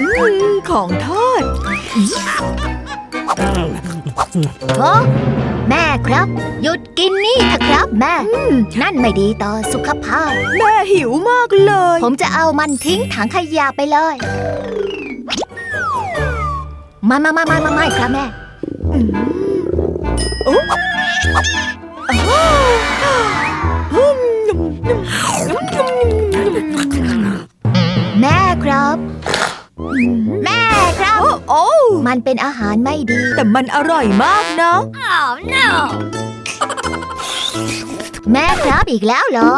อืมของทอดโอ้แม่ครับ หยุดกินนี่เถอะครับแม่ นั่นไม่ดีต่อสุขภาพ แม่หิวมากเลย ผมจะเอามันทิ้งถังขยะไปเลยม่ไม่ไม่ไม่ไม่ไม่ครับแม่ แม่ครับ แม่ครับโอ้โอ้มันเป็นอาหารไม่ดี แต่มันอร่อยมากนะแม่ครับอีกแล้วเหรอ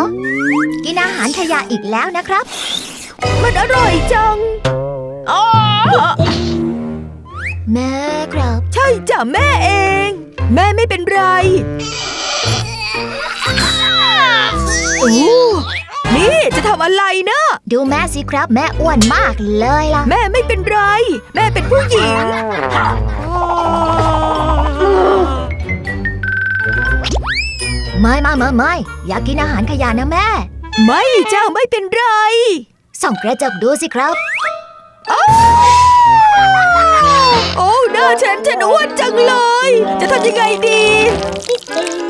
กินอาหารขยะอีกแล้วนะครับ มันอร่อยจัง อ๋อ แม่ครับ ใช่จ้ะแม่เอง แม่ไม่เป็นไรโอ้นี่จะทำอะไรนะ ดูแม่สิครับ แม่อ้วนมากเลยล่ะ แม่ไม่เป็นไร แม่เป็นผู้หญิง ไม่ไม่ไม่ไม่อยากกินอาหารขยะนะแม่ ไม่จ้าไม่เป็นไรส่องกระจกดูสิครับโอ้หน้าฉันฉันอ้วนจังเลย จะทำยังไงดี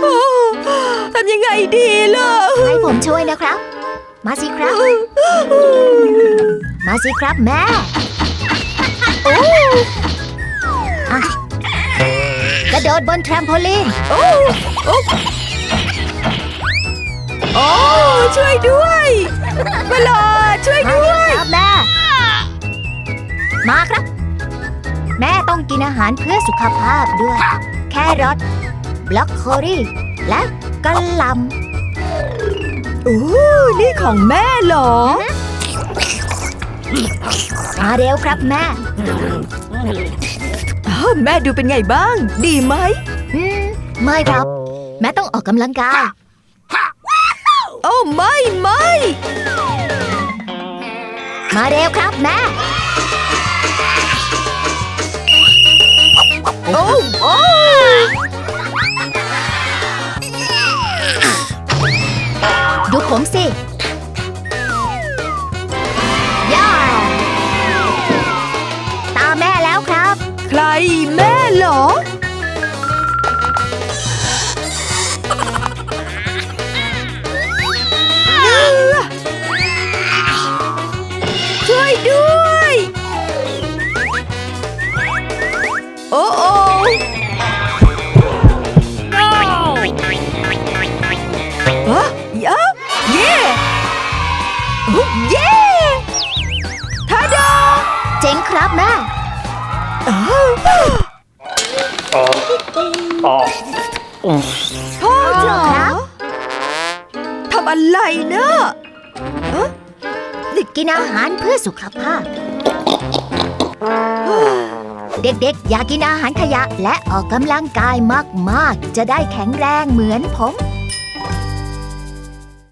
โอ้ทำยังไง ดีล่ะให้ผมช่วยนะครับ มาสิครับ มาสิครับแม่ โอ้อะกระโดดบนแทรมโพลีน โอ้โอ้โอ้ช่วยด้วยมาลอดช่วยมาด้เลวยยครับแม่ มาครับ แม่ต้องกินอาหารเพื่อสุขภาพด้วย แครอทบล็อกโคลี่และ กะหล่โอ้นี่ของแม่เหรอำมาเร็วครับแม่อ้าวแม่ดูเป็นไงบ้าง ดีไหมอืมไม่ครับ แม่ต้องออกกำลังกาย โอ้ไม่ไม่ มาเร็วครับแม่ โอ้โอ้ ผมสิย่าตาแม่แล้วครับ ใครแม่เหรอ ช่วยด้วย โอ้โอ้ พ่อจ๋าทำอะไรเนะกินอาหารเพื่อสุขภาพ เด็กๆ อย่ากกินอาหารขยะและออกกำลังกายมากๆ จะได้แข็งแรงเหมือนผม